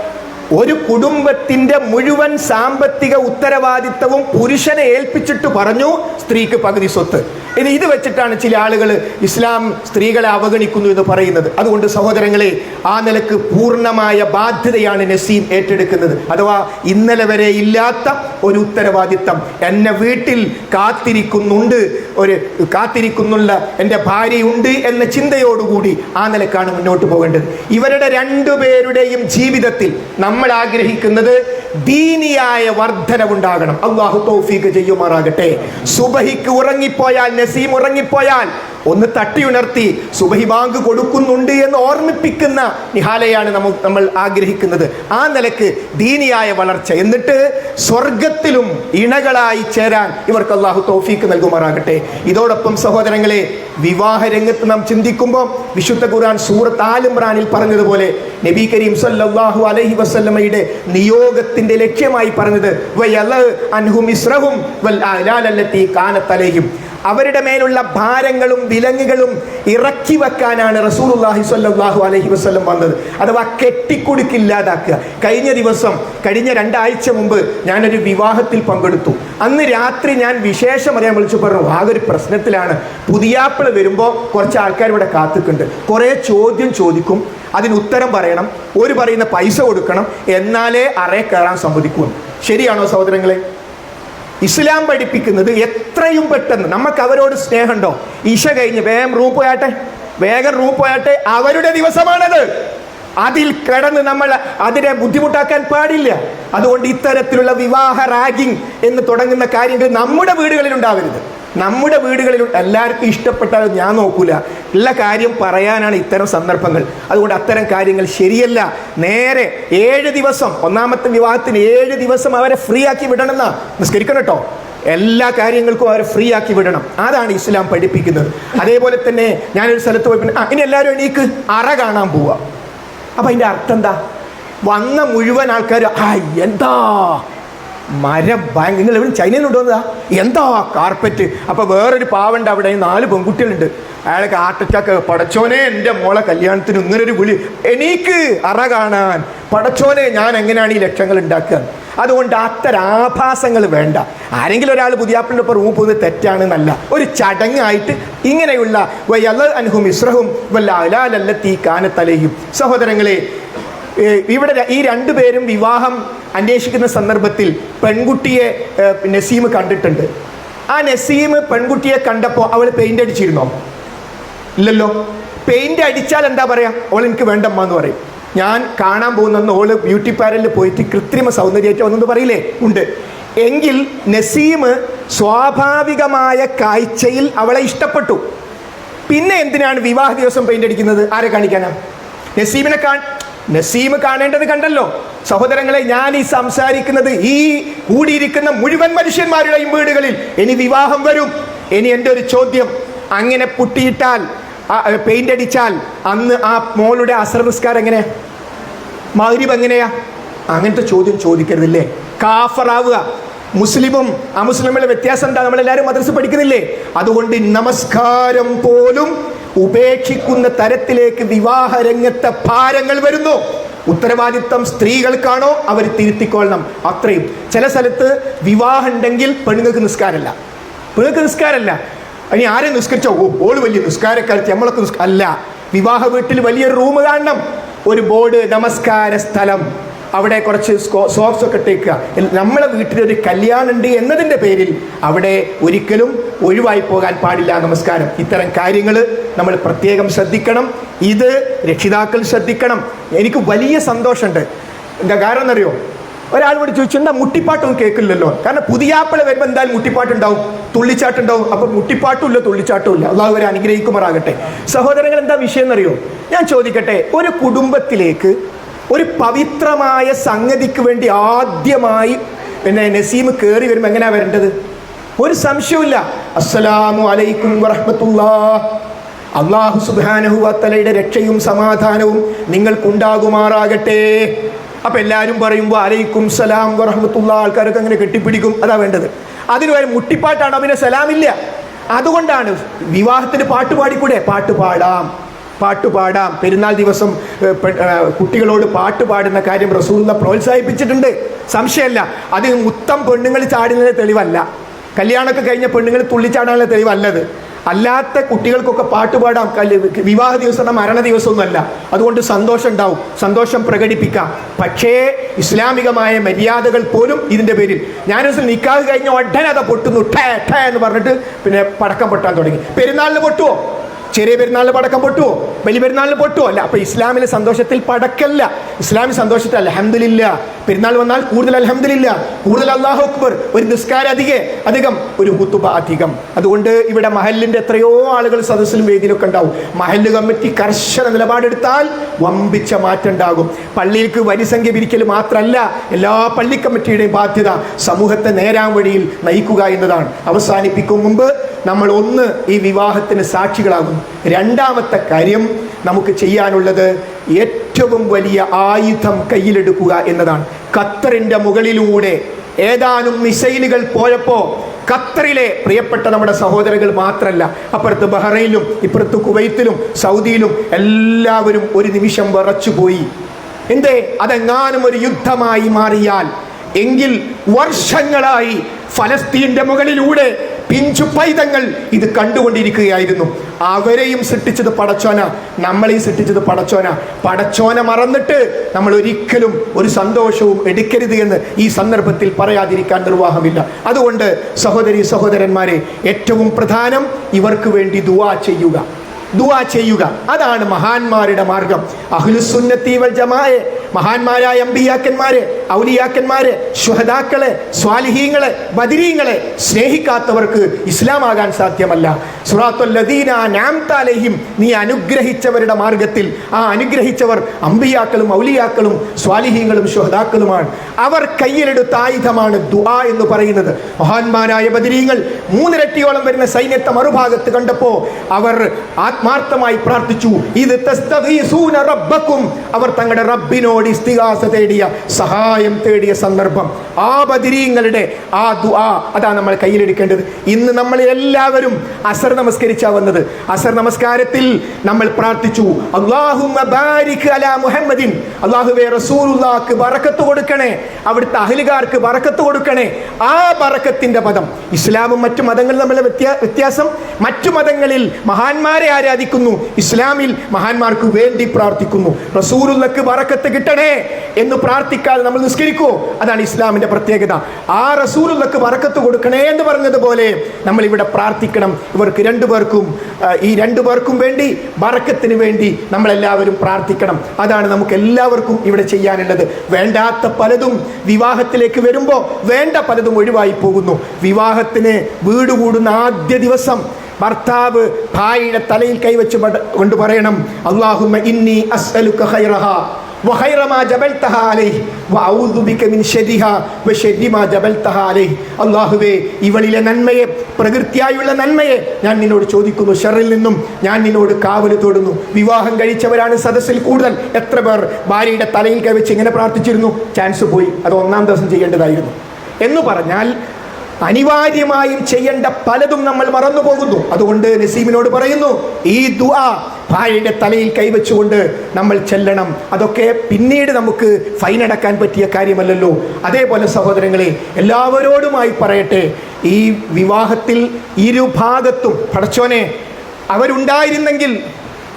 ഒരു കുടുംബത്തിന്റെ മുഴുവൻ സാമ്പത്തിക ഉത്തരവാദിത്തവും പുരുഷനെ ഏൽപ്പിച്ചിട്ട് പറഞ്ഞു സ്ത്രീക്ക് പകുതി സ്വത്ത്. ഇനി ഇത് വെച്ചിട്ടാണ് ചില ആളുകൾ ഇസ്ലാം സ്ത്രീകളെ അവഗണിക്കുന്നു എന്ന് പറയുന്നത്. അതുകൊണ്ട് സഹോദരങ്ങളെ ആ നിലയ്ക്ക് പൂർണമായ ബാധ്യതയാണ് നസീം ഏറ്റെടുക്കുന്നത്. അഥവാ ഇന്നലെ വരെ ഇല്ലാത്ത ഒരു ഉത്തരവാദിത്തം. എന്നെ വീട്ടിൽ കാത്തിരിക്കുന്നുണ്ട് ഒരു കാത്തിരിക്കുന്നുള്ള എന്റെ ഭാര്യയുണ്ട് എന്ന ചിന്തയോടുകൂടി ആ നിലക്കാണ് മുന്നോട്ട് പോകേണ്ടത്. ഇവരുടെ രണ്ടുപേരുടെയും ജീവിതത്തിൽ നമ്മൾ ആഗ്രഹിക്കുന്നത് ദീനിയായ വർധനവുണ്ടാകണം. അള്ളാഹു തൗഫീഖ് ചെയ്യുമാറാകട്ടെ. സുബഹിക്ക് ഉറങ്ങിപ്പോയാൽ നസീം ഉറങ്ങിപ്പോയാൽ ഒന്ന് തട്ടി ഉണർത്തി സുബഹി ബാങ്ക് കൊടുക്കുന്നുണ്ട് എന്ന് ഓർമ്മിപ്പിക്കുന്ന നിഹാലയാണ് നമുക്ക് നമ്മൾ ആഗ്രഹിക്കുന്നത്. ആ നിലയ്ക്ക് ദീനിയായ വളർച്ച. എന്നിട്ട് സ്വർഗത്തിലും ഇണകളായി ചേരാൻ ഇവർക്ക് അള്ളാഹു തോഫീക്ക് നൽകുമാറാകട്ടെ. ഇതോടൊപ്പം സഹോദരങ്ങളെ വിവാഹ രംഗത്ത് നാം ചിന്തിക്കുമ്പോൾ വിശുദ്ധ ഖുർആൻ സൂറത്ത് ആലിമ്രാനിൽ പറഞ്ഞതുപോലെ നബി കരീം സല്ലാഹു അലഹി വസല്ലമയുടെ നിയോഗത്തിന്റെ ലക്ഷ്യമായി പറഞ്ഞത് അൻഹും അവരുടെ മേലുള്ള ഭാരങ്ങളും വിലങ്ങുകളും ഇറക്കി വെക്കാനാണ് റസൂലുള്ളാഹി സ്വല്ലാഹു അലഹി വസല്ലം വന്നത്. അഥവാ കെട്ടിക്കുടുക്കില്ലാതാക്കുക. കഴിഞ്ഞ ദിവസം കഴിഞ്ഞ രണ്ടാഴ്ച മുമ്പ് ഞാനൊരു വിവാഹത്തിൽ പങ്കെടുത്തു. അന്ന് രാത്രി ഞാൻ വിശേഷം അറിയാൻ വിളിച്ചു പറഞ്ഞു ആകെ ഒരു പ്രശ്നത്തിലാണ്. പുതിയാപ്പിള വരുമ്പോൾ കുറച്ച് ആൾക്കാർ ഇവിടെ കാത്തുക്കുണ്ട് കുറേ ചോദ്യം ചോദിക്കും. അതിന് ഉത്തരം പറയണം. ഒരു പറയുന്ന പൈസ കൊടുക്കണം. എന്നാലേ അറേ കയറാൻ സമ്മതിക്കൂ. ശരിയാണോ സഹോദരങ്ങളെ? ഇസ്ലാം പഠിപ്പിക്കുന്നത് എത്രയും പെട്ടെന്ന്. നമുക്ക് അവരോട് സ്നേഹമുണ്ടോ? ഇഷ കഴിഞ്ഞ് വേഗം റൂം പോയാട്ടെ. വേഗം റൂം പോയാട്ടെ. അവരുടെ ദിവസമാണത്. അതിൽ കിടന്ന് നമ്മൾ അതിനെ ബുദ്ധിമുട്ടാക്കാൻ പാടില്ല. അതുകൊണ്ട് ഇത്തരത്തിലുള്ള വിവാഹ റാഗിങ് എന്ന് തുടങ്ങുന്ന കാര്യങ്ങൾ നമ്മുടെ വീടുകളിൽ ഉണ്ടാവരുത്. നമ്മുടെ വീടുകളിൽ എല്ലാവർക്കും ഇഷ്ടപ്പെട്ടാൽ ഞാൻ നോക്കൂല. ഉള്ള കാര്യം പറയാനാണ് ഇത്തരം സന്ദർഭങ്ങൾ. അതുകൊണ്ട് അത്തരം കാര്യങ്ങൾ ശരിയല്ല. നേരെ ഏഴ് ദിവസം ഒന്നാമത്തെ വിവാഹത്തിന് ഏഴ് ദിവസം അവരെ ഫ്രീ ആക്കി വിടണമെന്നാ? നിസ്കരിക്കണം കേട്ടോ. എല്ലാ കാര്യങ്ങൾക്കും അവരെ ഫ്രീ ആക്കി വിടണം. അതാണ് ഇസ്ലാം പഠിപ്പിക്കുന്നത്. അതേപോലെ തന്നെ ഞാനൊരു സ്ഥലത്ത് പോയി പിന്നെ, ഇനി എല്ലാവരും എനിക്ക് അറ കാണാൻ പോവുക അപ്പൊ അതിന്റെ അർത്ഥം എന്താ? വന്ന മുഴുവൻ ആൾക്കാർ ആ എന്താ? മരം ബാങ്ക് നിങ്ങൾ എവിടെ? ചൈനയിൽ കൊണ്ടുവന്നതാ? എന്താ കാർപ്പറ്റ്? അപ്പൊ വേറൊരു പാവുണ്ട് അവിടെ നാല് പെൺകുട്ടികളുണ്ട്. അയാൾക്ക് ഹാർട്ട് അറ്റാക്ക് പടച്ചോനെ എന്റെ മോളെ കല്യാണത്തിന് ഇങ്ങനൊരു വിളി. എനിക്ക് അറ കാണാൻ. പടച്ചോനെ ഞാൻ എങ്ങനെയാണ് ഈ ലക്ഷങ്ങൾ ഉണ്ടാക്കുക? അതുകൊണ്ട് അത്തരം ആഭാസങ്ങൾ വേണ്ട. ആരെങ്കിലും ഒരാൾ പുതിയാപ്പിളിന്റെ ഒപ്പം റൂം പോകുന്നത് തെറ്റാണെന്നല്ല. ഒരു ചടങ്ങായിട്ട് ഇങ്ങനെയുള്ള വയ്യല്ല അനുഹും ഇസ്രഹും വല്ല അലാലല്ലത്തി കാനത്തലയും സഹോദരങ്ങളെ ഇവിടെ ഈ രണ്ടുപേരും വിവാഹം അന്വേഷിക്കുന്ന സന്ദർഭത്തിൽ പെൺകുട്ടിയെ നസീം കണ്ടിട്ടുണ്ട്. ആ നസീം പെൺകുട്ടിയെ കണ്ടപ്പോൾ അവൾ പെയിന്റ് അടിച്ചിരുന്നോ? ഇല്ലല്ലോ. പെയിന്റ് അടിച്ചാൽ എന്താ പറയാ? അവൾ എനിക്ക് വേണ്ടമ്മ എന്ന് പറയും. ഞാൻ കാണാൻ പോകുന്ന ഓൾ ബ്യൂട്ടി പാരലിൽ പോയിട്ട് കൃത്രിമ സൗന്ദര്യമായിട്ട് വന്നെന്ന് പറയില്ലേ? ഉണ്ട്. എങ്കിൽ നസീം സ്വാഭാവികമായ കാഴ്ചയിൽ അവളെ ഇഷ്ടപ്പെട്ടു. പിന്നെ എന്തിനാണ് വിവാഹ ദിവസം പെയിന്റ് അടിക്കുന്നത്? ആരെ കാണിക്കാനാ? നസീമിനെ കാ നസീം കാണേണ്ടത് കണ്ടല്ലോ. സഹോദരങ്ങളെ ഞാൻ ഈ സംസാരിക്കുന്നത് ഈ കൂടിയിരിക്കുന്ന മുഴുവൻ മനുഷ്യന്മാരുടെയും വീടുകളിൽ ഇനി വിവാഹം വരും. ഇനി എന്റെ ഒരു ചോദ്യം അങ്ങനെ പുട്ടിയിട്ടാൽ പെയിന്റ് അടിച്ചാൽ അന്ന് ആ മോളുടെ അസർ എങ്ങനെ? മഗ്രിബ് എങ്ങനെയാ? അങ്ങനത്തെ ചോദ്യം ചോദിക്കരുതില്ലേ? കാഫറാവുക. മുസ്ലിമും അമുസ്ലിമിലെ വ്യത്യാസം എന്താ? നമ്മളെല്ലാവരും മദ്രസ പഠിക്കുന്നില്ലേ? അതുകൊണ്ട് നമസ്കാരം പോലും ഉപേക്ഷിക്കുന്ന തരത്തിലേക്ക് വിവാഹ രംഗത്തെ ഭാരങ്ങൾ വരുന്നു. ഉത്തരവാദിത്തം സ്ത്രീകൾക്കാണോ? അവർ തിരുത്തിക്കൊള്ളണം. അത്രയും. ചില സ്ഥലത്ത് വിവാഹം ഉണ്ടെങ്കിൽ പെണ്ണുങ്ങൾക്ക് നിസ്കാരമല്ല. പെണ്ണുങ്ങൾക്ക് നിസ്കാരമല്ല. ഇനി ആരെ നിസ്കരിച്ചോ? ഓ ഓൾ വലിയ നിസ്കാരക്കാരത്തി നമ്മളൊക്കെ അല്ല. വിവാഹ വീട്ടിൽ വലിയൊരു റൂം കാണണം. ഒരു ബോർഡ് നമസ്കാര സ്ഥലം. അവിടെ കുറച്ച് സോക്സ് ഒക്കെ ഇട്ടേക്കുക നമ്മളെ വീട്ടിലൊരു കല്യാണം ഉണ്ട് എന്നതിന്റെ പേരിൽ അവിടെ ഒരിക്കലും ഒഴിവായി പോകാൻ പാടില്ല. നമസ്കാരം. ഇത്തരം കാര്യങ്ങൾ നമ്മൾ പ്രത്യേകം ശ്രദ്ധിക്കണം. ഇത് രക്ഷിതാക്കൾ ശ്രദ്ധിക്കണം. എനിക്ക് വലിയ സന്തോഷമുണ്ട്. എന്താ കാരണം എന്നറിയോ? ഒരാൾ കൂടി ചോദിച്ചു എന്താ മുട്ടിപ്പാട്ടൊന്നും കേൾക്കില്ലല്ലോ? കാരണം പുതിയാപ്പിള വരുമ്പോൾ എന്തായാലും മുട്ടിപ്പാട്ടുണ്ടാവും. തുള്ളിച്ചാട്ടുണ്ടാവും. അപ്പൊ മുട്ടിപ്പാട്ടും ഇല്ല തുള്ളിച്ചാട്ടും ഇല്ല അള്ളാഹു അവരെ അനുഗ്രഹിക്കുമാറാകട്ടെ. സഹോദരങ്ങൾ എന്താ വിഷയം എന്നറിയോ? ഞാൻ ചോദിക്കട്ടെ. ഒരു കുടുംബത്തിലേക്ക് ഒരു പവിത്രമായ സംഗതിക്ക് വേണ്ടി ആദ്യമായി പിന്നെ നസീം കയറി വരുമ്പോൾ എങ്ങനെയാണ് വരേണ്ടത്? ഒരു സംശയവുമില്ല. അസ്സലാമു അലൈക്കും വറഹ്മത്തുള്ളാ. അള്ളാഹു സുബാനഹുവത്തലയുടെ രക്ഷയും സമാധാനവും നിങ്ങൾക്കുണ്ടാകുമാറാകട്ടെ. അപ്പം എല്ലാവരും പറയുമ്പോൾ അലൈക്കും സലാം വറഹമത്തുള്ള. ആൾക്കാരൊക്കെ അങ്ങനെ കെട്ടിപ്പിടിക്കും. അതാ വേണ്ടത്. അതിന് വരെ മുട്ടിപ്പാട്ടാണ് അവന് സലാമില്ല. അതുകൊണ്ടാണ് വിവാഹത്തിന് പാട്ട് പാടിക്കൂടെ? പാട്ട് പാടാം. പാട്ട് പാടാം. പെരുന്നാൾ ദിവസം കുട്ടികളോട് പാട്ട് പാടുന്ന കാര്യം റസൂലിനെ പ്രോത്സാഹിപ്പിച്ചിട്ടുണ്ട്. സംശയമല്ല അത് മുത്തം പെണ്ണുങ്ങൾ ചാടുന്നതിന് തെളിവല്ല. കല്യാണമൊക്കെ കഴിഞ്ഞ പെണ്ണുങ്ങൾ തുള്ളിച്ചാടാനുള്ള തെളിവല്ലത്. അല്ലാത്ത കുട്ടികൾക്കൊക്കെ പാട്ടുപാടാം വിവാഹ ദിവസം മരണ ദിവസമൊന്നുമല്ല. അതുകൊണ്ട് സന്തോഷം ഉണ്ടാവും. സന്തോഷം പ്രകടിപ്പിക്കാം. പക്ഷേ ഇസ്ലാമികമായ മര്യാദകൾ പോലും ഇതിന്റെ പേരിൽ. ഞാനൊരു നിക്കാഹ് കഴിഞ്ഞ ഉടനെ അത് പൊട്ടുന്നു. ഠേ ഠേ എന്ന് പറഞ്ഞിട്ട് പിന്നെ പടക്കം പൊട്ടാൻ തുടങ്ങി. പെരുന്നാളിന് പൊട്ടുവോ? ചെറിയ പെരുന്നാളിന് പടക്കം പൊട്ടുവോ? വലിയ പെരുന്നാളിന് പൊട്ടുവോ? അല്ല അപ്പൊ ഇസ്ലാമിലെ സന്തോഷത്തിൽ പടക്കല്ല. ഇസ്ലാമിക സന്തോഷത്തിൽ അലഹമില്ല പെരുന്നാൾ വന്നാൽ കൂടുതൽ അലഹമില്ല കൂടുതൽ അള്ളാഹു അക്ബർ. ഒരു നിസ്കാര അധികം അധികം ഒരു ഹുത്തുബ അധികം. അതുകൊണ്ട് ഇവിടെ മഹലിന്റെ എത്രയോ ആളുകൾ സദസ്സിലും വേദിയിലൊക്കെ ഉണ്ടാവും. മഹൽ കമ്മിറ്റി കർശന നിലപാടെടുത്താൽ വമ്പിച്ച മാറ്റം ഉണ്ടാകും പള്ളിയിലേക്ക് വരിസംഖ്യ പിരിക്കൽ മാത്രമല്ല എല്ലാ പള്ളി കമ്മിറ്റിയുടെയും ബാധ്യത സമൂഹത്തെ നേരാൻ വഴിയിൽ നയിക്കുക എന്നതാണ്. അവസാനിപ്പിക്കും മുമ്പ് നമ്മൾ ഒന്ന് ഈ വിവാഹത്തിന് സാക്ഷികളാകും രണ്ടാമത്തെ കാര്യം നമുക്ക് ചെയ്യാനുള്ളത് ഏറ്റവും വലിയ ആയുധം കയ്യിലെടുക്കുക എന്നതാണ്. ഖത്തറിന്റെ മുകളിലൂടെ ഏതാനും മിസൈലുകൾ പോയപ്പോൾ ഖത്തറിലെ പ്രിയപ്പെട്ട നമ്മുടെ സഹോദരങ്ങൾ മാത്രമല്ല അപ്പുറത്ത് ബഹ്റൈനിലും ഇപ്പുറത്ത് കുവൈത്തിലും സൗദിയിലും എല്ലാവരും ഒരു നിമിഷം വിറച്ചുപോയി. എന്തേ? അതെങ്ങാനും ഒരു യുദ്ധമായി മാറിയാൽ എങ്കിൽ വർഷങ്ങളായി ഫലസ്തീന്റെ മുകളിലൂടെ പിഞ്ചു പൈതങ്ങൾ ഇത് കണ്ടുകൊണ്ടിരിക്കുകയായിരുന്നു. അവരെയും സൃഷ്ടിച്ചത് പടച്ചോന നമ്മളെയും സൃഷ്ടിച്ചത് പടച്ചോന. പടച്ചോന മറന്നിട്ട് നമ്മൾ ഒരിക്കലും ഒരു സന്തോഷവും എടുക്കരുത് എന്ന് ഈ സന്ദർഭത്തിൽ പറയാതിരിക്കാൻ നിർവാഹമില്ല. അതുകൊണ്ട് സഹോദരി സഹോദരന്മാരെ ഏറ്റവും പ്രധാനം ഇവർക്ക് വേണ്ടി ദുവാ ചെയ്യുക. ദുവാ ചെയ്യുക. അതാണ് മഹാന്മാരുടെ മാർഗം. അഹ്ലുസുന്നത്തി വൽ ജമാഅെ മഹാന്മാരായ അമ്പിയാക്കന്മാരെ ഔലിയാക്കന്മാരെ ശുഹദാക്കളെ സ്വാലിഹീങ്ങളെ ബദിരീങ്ങളെ സ്നേഹിക്കാത്തവർക്ക് ഇസ്ലാമാകാൻ സാധ്യമല്ല. സുറാത്തുല്ലദീന നാംതാലഹിം നീ അനുഗ്രഹിച്ചവരുടെ മാർഗത്തിൽ. ആ അനുഗ്രഹിച്ചവർ അമ്പിയാക്കളും ഔലിയാക്കളും സ്വാലിഹീങ്ങളും ശുഹദാക്കളുമാണ്. അവർ കയ്യിലെടുത്ത ആയുധമാണ് ദുആ എന്ന് പറയുന്നത്. മഹാന്മാരായ ബദിരീങ്ങൾ മൂന്നിരട്ടിയോളം വരുന്ന സൈന്യത്തെ മറുഭാഗത്ത് കണ്ടപ്പോ അവർ ആത്മാർത്ഥമായി പ്രാർത്ഥിച്ചു. ഇത് റബ്ബക്കും. അവർ തങ്ങളുടെ റബ്ബിനോട് ഇസ്തിഹാസ തേടിയ സഹായം തേടിയ സന്ദർഭം. ആ ബദിരീങ്ങളുടെ ആ ദുആ അതാണ് നമ്മൾ കയ്യിലെടുക്കേണ്ടത്. ഇന്ന് നമ്മൾ എല്ലാവരും അസർ നമസ്കരിച്ചാ വന്നത്. അസർ നമസ്കാരത്തിൽ നമ്മൾ പ്രാർത്ഥിച്ചു. മുഹമ്മദിൻ. കൊടുക്കണേ. അവിടുത്തെ അഹലുകാർക്ക് ബറക്കത്ത് കൊടുക്കണേ. ആ ബറക്കത്തിന്റെ പദം. ഇസ്ലാമും മറ്റു മതങ്ങളും വ്യത്യാ വ്യത്യാസം മറ്റു മതങ്ങളിൽ മഹാന്മാരെ ആരാധിക്കുന്നു? ഇസ്ലാമിൽ മഹാന്മാർക്ക് വേണ്ടി പ്രാർത്ഥിക്കുന്നു. റസൂലുള്ളക്ക് ബറക്കത്ത് കിട്ടണേ എന്ന് പ്രാർത്ഥിക്കാതെ നമ്മൾ നിസ്കരിക്കുമോ അതാണ് ഇസ്ലാമിന്റെ പ്രത്യേകത. ആ റസൂലുള്ളക്ക് ബറക്കത്ത് കൊടുക്കണേ എന്ന് പറഞ്ഞതുപോലെ നമ്മൾ ഇവിടെ പ്രാർത്ഥിക്കണം. ഇവർക്ക് രണ്ടു പേർക്കും ഈ രണ്ടു പേർക്കും വേണ്ടി ബറക്കത്തിന് വേണ്ടി നമ്മളെല്ലാവരും പ്രാർത്ഥിക്കണം. അതാണ് നമുക്ക് എല്ലാവർക്കും ഇവിടെ ചെയ്യാനുള്ളത്. വേണ്ടാത്ത പലതും വിവാഹത്തിലേക്ക് വരുമ്പോൾ വേണ്ട പലതും ഒഴിവായി പോകുന്നു. വിവാഹത്തിന് വീട് കൂടുന്ന ആദ്യ ദിവസം ഭർത്താവ് ഭാര്യയുടെ തലയിൽ കൈവച്ച് പട- കൊണ്ട് പറയണം അള്ളാഹുമ്മ ഇന്നി അസ്അലുക ഖൈറഹ وخير ما جبلتها عليه وأعوذ بك من شرها وشر ما جبلتها عليه അള്ളാഹുവേ ഇവളിലെ നന്മയെ പ്രകൃതിയായുള്ള നന്മയെ ഞാൻ നിന്നോട് ചോദിക്കുന്നു ഷെറിൽ നിന്നും ഞാൻ നിന്നോട് കാവല് തൊടുന്നു വിവാഹം കഴിച്ചവരാണ് സദസ്സിൽ കൂടുതൽ എത്ര പേർ ഭാര്യയുടെ തലയിൽ കൈവച്ച് ഇങ്ങനെ പ്രാർത്ഥിച്ചിരുന്നു ചാൻസ് പോയി അത് ഒന്നാം ദിവസം ചെയ്യേണ്ടതായിരുന്നു എന്ന് പറഞ്ഞാൽ അനിവാര്യമായും ചെയ്യേണ്ട പലതും നമ്മൾ മറന്നു പോകുന്നു അതുകൊണ്ട് നസീമിനോട് പറയുന്നു ഈ ദുആ ഭാര്യയുടെ തലയിൽ കൈവച്ചുകൊണ്ട് നമ്മൾ ചെല്ലണം. അതൊക്കെ പിന്നീട് നമുക്ക് ഫൈൻ അടക്കാൻ പറ്റിയ കാര്യമല്ലല്ലോ. അതേപോലെ സഹോദരങ്ങളെ എല്ലാവരോടുമായി പറയട്ടെ. ഈ വിവാഹത്തിൽ ഇരുഭാഗത്തും പടച്ചോനെ അവരുണ്ടായിരുന്നെങ്കിൽ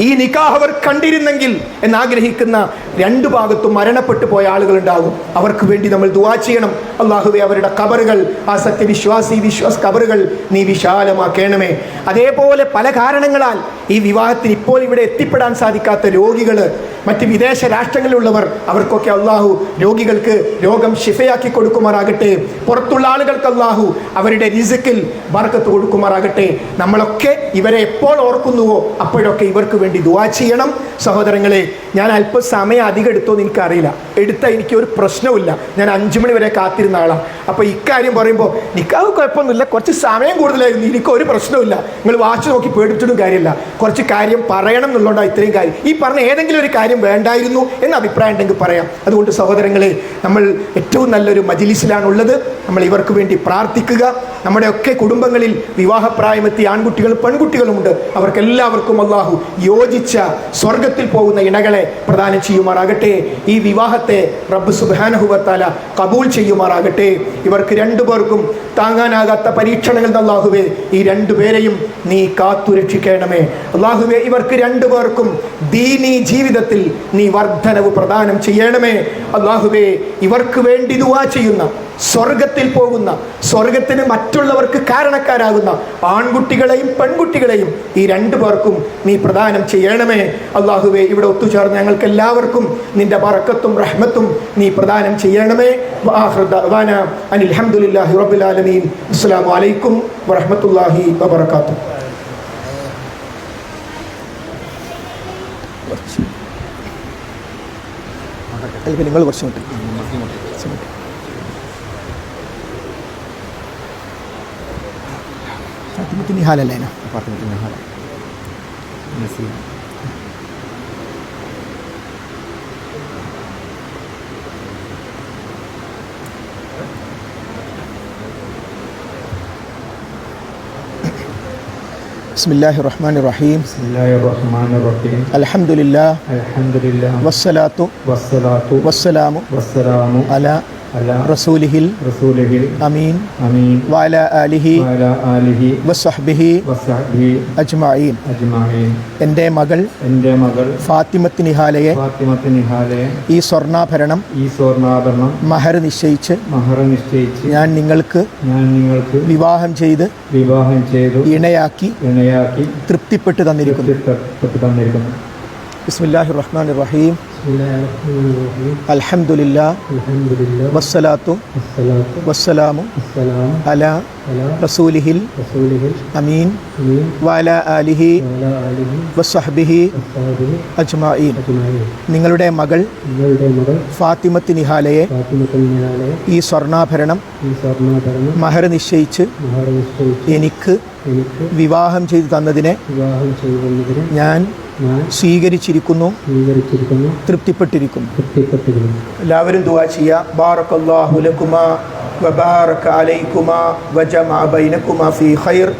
ഈ നിക്കാഹ് അവർ കണ്ടിരുന്നെങ്കിൽ എന്നാഗ്രഹിക്കുന്ന രണ്ടു ഭാഗത്തും മരണപ്പെട്ടു പോയ ആളുകളുണ്ടാകും. അവർക്ക് വേണ്ടി നമ്മൾ ദുവാ ചെയ്യണം. അള്ളാഹുവെ അവരുടെ കബറുകൾ ആ സത്യവിശ്വാസി വിശ്വാസ് കബറുകൾ നീ വിശാലമാക്കേണമേ. അതേപോലെ പല കാരണങ്ങളാൽ ഈ വിവാഹത്തിന് ഇപ്പോൾ ഇവിടെ എത്തിപ്പെടാൻ സാധിക്കാത്ത രോഗികൾ മറ്റ് വിദേശ രാഷ്ട്രങ്ങളിലുള്ളവർ അവർക്കൊക്കെ അള്ളാഹു രോഗികൾക്ക് രോഗം ശിഫയാക്കി കൊടുക്കുമാറാകട്ടെ. പുറത്തുള്ള ആളുകൾക്ക് അള്ളാഹു അവരുടെ രിസുക്കിൽ ബർക്കത്ത് കൊടുക്കുമാറാകട്ടെ. നമ്മളൊക്കെ ഇവരെ എപ്പോൾ ഓർക്കുന്നുവോ അപ്പോഴൊക്കെ ഇവർക്ക് വേണ്ടി ദുവാ ചെയ്യണം. സഹോദരങ്ങളെ ഞാൻ അല്പം സമയം എടുത്തോ എന്ന് എനിക്കറിയില്ല. എടുത്താൽ എനിക്ക് ഒരു പ്രശ്നവുമില്ല. ഞാൻ അഞ്ചു മണി വരെ കാത്തിരുന്ന ആളാണ് അപ്പോൾ ഇക്കാര്യം പറയുമ്പോൾ നിൽക്കാവ് കുഴപ്പമൊന്നുമില്ല. കുറച്ച് സമയം കൂടുതലായിരുന്നു. എനിക്ക് ഒരു പ്രശ്നവുമില്ല. നിങ്ങൾ വാച്ച് നോക്കി പേടിച്ചിട്ടും കാര്യമില്ല. കുറച്ച് കാര്യം പറയണം എന്നുള്ളതുകൊണ്ടാണ് ഇത്രയും കാര്യം. ഈ പറഞ്ഞ ഏതെങ്കിലും ഒരു കാര്യം വേണ്ടായിരുന്നു എന്ന അഭിപ്രായം ഉണ്ടെങ്കിൽ പറയാം. അതുകൊണ്ട് സഹോദരങ്ങളെ നമ്മൾ ഏറ്റവും നല്ലൊരു മജിലിസിലാണുള്ളത്. നമ്മൾ ഇവർക്ക് വേണ്ടി പ്രാർത്ഥിക്കുക. നമ്മുടെയൊക്കെ കുടുംബങ്ങളിൽ വിവാഹപ്രായമെത്തി ആൺകുട്ടികളും പെൺകുട്ടികളുമുണ്ട്. അവർക്കെല്ലാവർക്കും അള്ളാഹു യോജിച്ച സ്വർഗത്തിൽ പോകുന്ന ഇണകളെ പ്രദാനം ചെയ്യുമാറാകട്ടെ. ഈ വിവാഹത്തെ റബ്ബ് സുബാനഹുബത്താല കബൂൽ ചെയ്യുമാറാകട്ടെ. ഇവർക്ക് രണ്ടു പേർക്കും താങ്ങാനാകാത്ത പരീക്ഷണങ്ങൾ അള്ളാഹുവേ ഈ രണ്ടുപേരെയും നീ കാത്തുരക്ഷിക്കണമേ അള്ളാഹുവേ ഇവർക്ക് രണ്ടു പേർക്കും ദീനീ ജീവിതത്തിൽ നീ വർധനവ് പ്രദാനം ചെയ്യണമേ. അള്ളാഹുവേ ഇവർക്ക് വേണ്ടി ദുവാ ചെയ്യുന്ന സ്വർഗത്തിൽ പോകുന്ന സ്വർഗത്തിന് മറ്റുള്ളവർക്ക് കാരണക്കാരാകുന്ന ആൺകുട്ടികളെയും പെൺകുട്ടികളെയും ഈ രണ്ടു പേർക്കും നീ പ്രദാനം ചെയ്യണമേ. അള്ളാഹുവെ ഇവിടെ ഒത്തുചേർന്ന് ഞങ്ങൾക്ക് എല്ലാവർക്കും നിന്റെ ബറക്കത്തും റഹ്മത്തും നീ പ്രദാനം ചെയ്യണമേ. അസ്സലാമലൈക്കും റബുലാലമീൻ അസ്സാം വലൈക്കും വറഹമത്തല്ലാഹി വബർക്കാത്തു അല്ലെങ്കിൽ നിങ്ങൾ കുറച്ച്. മുട്ടി. ഫാത്തിമത്തിന് ഹാലല്ലേ? ഫാത്തിമത്തിന്റെ ഹാൾ بسم الله الرحمن الرحيم بسم الله الرحمن الرحيم الحمد لله الحمد لله والصلاة والصلاة والسلام والسلام على റസൂലിഹിൽ റസൂലിഹിൽ അമീൻ. അമീൻ. വാല ആലിഹി വാല ആലിഹി വസ്ഹബിഹി വസ്ഹബിഹി അജ്മഈൻ. അജ്മഈൻ. എന്റെ മകൾ എന്റെ മകൾ ഫാത്തിമത്ത് നിഹാലയെ ഫാത്തിമത്ത് നിഹാലയെ ഈ സ്വർണാഭരണം ഈ സ്വർണാഭരണം മഹർ നിശ്ചയിച്ച് മഹർ നിശ്ചയിച്ച് ഞാൻ നിങ്ങൾക്ക് ഞാൻ നിങ്ങൾക്ക് വിവാഹം ചെയ്ത് വിവാഹം ചെയ്തു ഇണയാക്കി ഇണയാക്കി തൃപ്തിപ്പെട്ട് തന്നിരിക്കുന്നു. തൃപ്തിപ്പെട്ട് തന്നിരിക്കുന്നു. ബിസ്മില്ലാഹി റഹ്മാൻ റഹീം. അൽഹംദുലില്ലാ വസ്സലാത്തു വസ്സലാമു അല റസൂലിഹിൽ അമീൻ വസ്സഹ്ബിഹി. നിങ്ങളുടെ മകൾ ഫാത്തിമത്ത് നിഹാലയെ ഈ സ്വർണാഭരണം മഹർ നിശ്ചയിച്ച് എനിക്ക് വിവാഹം ചെയ്തു തന്നതിനെ വിവാഹം ചെയ്തു തന്നതിനെ ഞാൻ സ്വീകരിച്ചിരിക്കുന്നു സ്വീകരിച്ചിരിക്കുന്നു തൃപ്തിപ്പെട്ടിരിക്കുന്നു. തൃപ്തിപ്പെട്ടിരിക്കുന്നു. എല്ലാവരും ദുവാ ചെയ്യുക. ബാറക്കല്ലാഹു ലക്കുമാ വബാറക അലൈക്കുമാ വജമഅ ബൈനക്കുമാ ഫീ ഖൈർ.